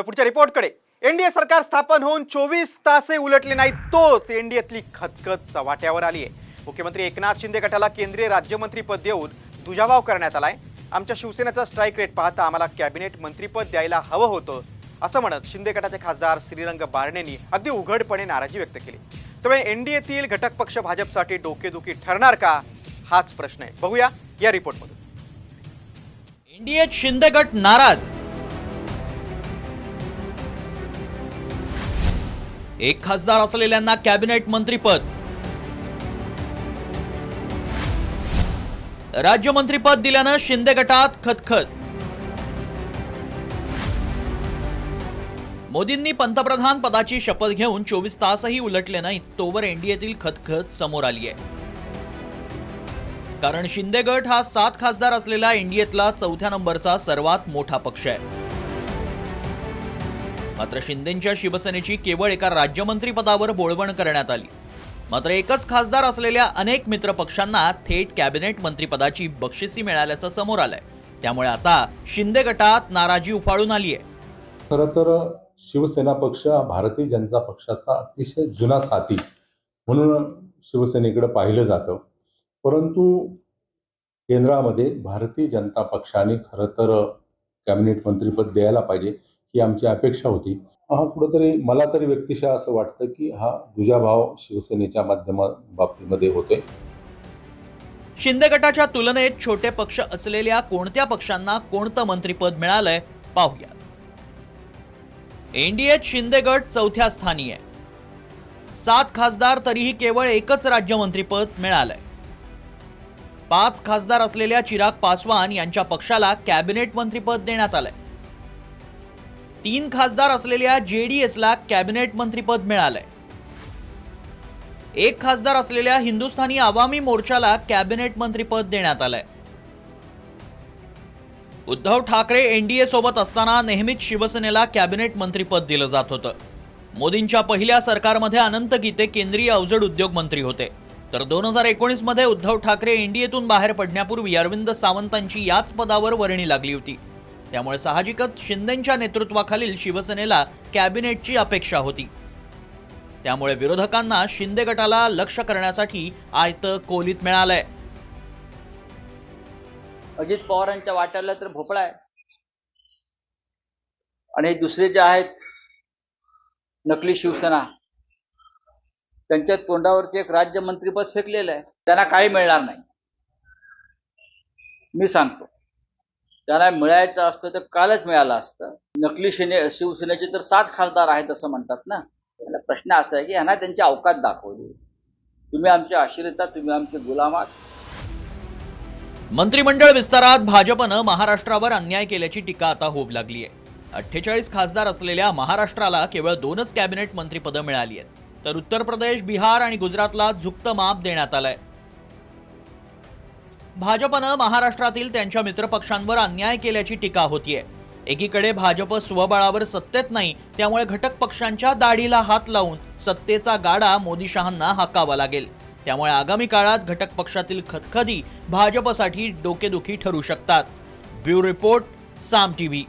पुढच्या रिपोर्टकडे एनडीए सरकार स्थापन होऊन चोवीस तासही उलटले नाहीत तोच एनडीएतली खतखत चव्हाट्यावर आली आहे मुख्यमंत्री एकनाथ शिंदे गटाला केंद्रीय राज्यमंत्रीपद देऊन दुजाभाव करण्यात आलाय. आमच्या शिवसेनेचा स्ट्राईक रेट पाहता आम्हाला कॅबिनेट मंत्रीपद द्यायला हवं होतं असं म्हणत शिंदे गटाचे खासदार श्रीरंग बारणेंनी अगदी उघडपणे नाराजी व्यक्त केली. त्यामुळे एनडीएतील घटक पक्ष भाजपसाठी डोकेदुखी ठरणार का? हाच प्रश्न आहे. बघूया या रिपोर्टमधून एनडीएत शिंदे गट नाराज. एक खासदार असलेल्यांना कॅबिनेट मंत्रीपद. राज्यमंत्रीपद दिल्यानं शिंदे गटात खतखत. मोदींनी पंतप्रधान पदाची शपथ घेऊन चोवीस तासही उलटले नाहीत तोवर एनडीएतील खतखत समोर आली आहे कारण शिंदे गट हा सात खासदार असलेला एनडीएतला चौथ्या नंबरचा सर्वात मोठा पक्ष आहे. मात्र शिंदेंच्या शिवसेनेची केवळ एका राज्यमंत्री पदावर बोळवण करण्यात आली. मात्र एकच खासदार असलेल्या अनेक मित्र पक्षांना थेट कॅबिनेट मंत्रीपदाची बक्षिसी मिळाल्याचं समोर आलंय. त्यामुळे आता शिंदे गटात नाराजी उफाळून आली आहे खरं तर शिवसेना पक्ष हा भारतीय जनता पक्षाचा अतिशय जुना साथी म्हणून शिवसेनेकडे पाहिलं जातं. परंतु केंद्रामध्ये भारतीय जनता पक्षाने खरं तर कॅबिनेट मंत्रीपद द्यायला पाहिजे. ही आमची अपेक्षा होती. हा कुठंतरी मला तरी व्यक्तिशः असं वाटतं की हा दुजाभाव शिवसेनेच्या माध्यमा बाबतीमध्ये होतोय. शिंदे गटाच्या तुलनेत छोटे पक्ष असलेल्या कोणत्या पक्षांना कोणतं मंत्रीपद मिळालंय पाहूयात. एनडीएत शिंदे गट चौथ्या स्थानी आहे सात खासदार तरीही केवळ एकच राज्यमंत्रीपद मिळालंय. पाच खासदार असलेल्या चिराग पासवान यांच्या पक्षाला कॅबिनेट मंत्रीपद देण्यात आलंय. तीन खासदार असलेल्या जे डी एसला कॅबिनेट मंत्रीपद मिळालंय. एक खासदार असलेल्या हिंदुस्थानी आवामी मोर्चाला कॅबिनेट मंत्रीपद देण्यात आलंय. उद्धव ठाकरे एनडीए सोबत असताना नेहमीच शिवसेनेला कॅबिनेट मंत्रीपद दिलं जात होतं. मोदींच्या पहिल्या सरकारमध्ये अनंत गीते केंद्रीय अवजड उद्योग मंत्री होते. तर दोन हजार एकोणीसमध्ये उद्धव ठाकरे एनडीएतून बाहेर पडण्यापूर्वी अरविंद सावंतांची याच पदावर वर्णी लागली होती. त्यामुळे साहजिकच शिंदेंच्या नेतृत्वाखालील शिवसेनेला कॅबिनेटची अपेक्षा होती. त्यामुळे विरोधकांना शिंदे गटाला लक्ष करण्यासाठी आयतं कोलीत मिळालंय. अजित पवारांच्या वाट्याला तर भोपळा आहे. आणि दुसरे जे आहेत नकली शिवसेना त्यांच्या तोंडावरती एक राज्यमंत्रीपद फेकलेलं आहे. त्यांना काही मिळणार नाही. मी सांगतो. त्यांना मिळायचं असतं तर कालच मिळालं असतं. नकली शिने शिवसेनेचे तर सात खासदार आहेत असं म्हणतात ना. त्याला प्रश्न असा आहे की यांना त्यांची अवकात दाखवली. तुम्ही आमचे आश्रिता तुम्ही आमचे गुलाम आहात. मंत्रिमंडळ विस्तारात भाजपनं महाराष्ट्रावर अन्याय केल्याची टीका आता होऊ लागली आहे. अठ्ठेचाळीस खासदार असलेल्या महाराष्ट्राला केवळ दोनच कॅबिनेट मंत्रिपदं मिळाली आहेत. तर उत्तर प्रदेश बिहार आणि गुजरातला झुकतं माप देण्यात आलंय. भाजपनं महाराष्ट्रातील त्यांच्या मित्रपक्षांवर अन्याय केल्याची टीका होतीये. एकीकडे भाजप स्वबळावर सत्तेत नाही त्यामुळे घटक पक्षांच्या दाढीला हात लावून सत्तेचा गाडा मोदी शहांना हाकावा लागेल. त्यामुळे आगामी काळात घटक पक्षातील खतखदी भाजपसाठी डोकेदुखी ठरू शकतात. Bureau report Saam TV.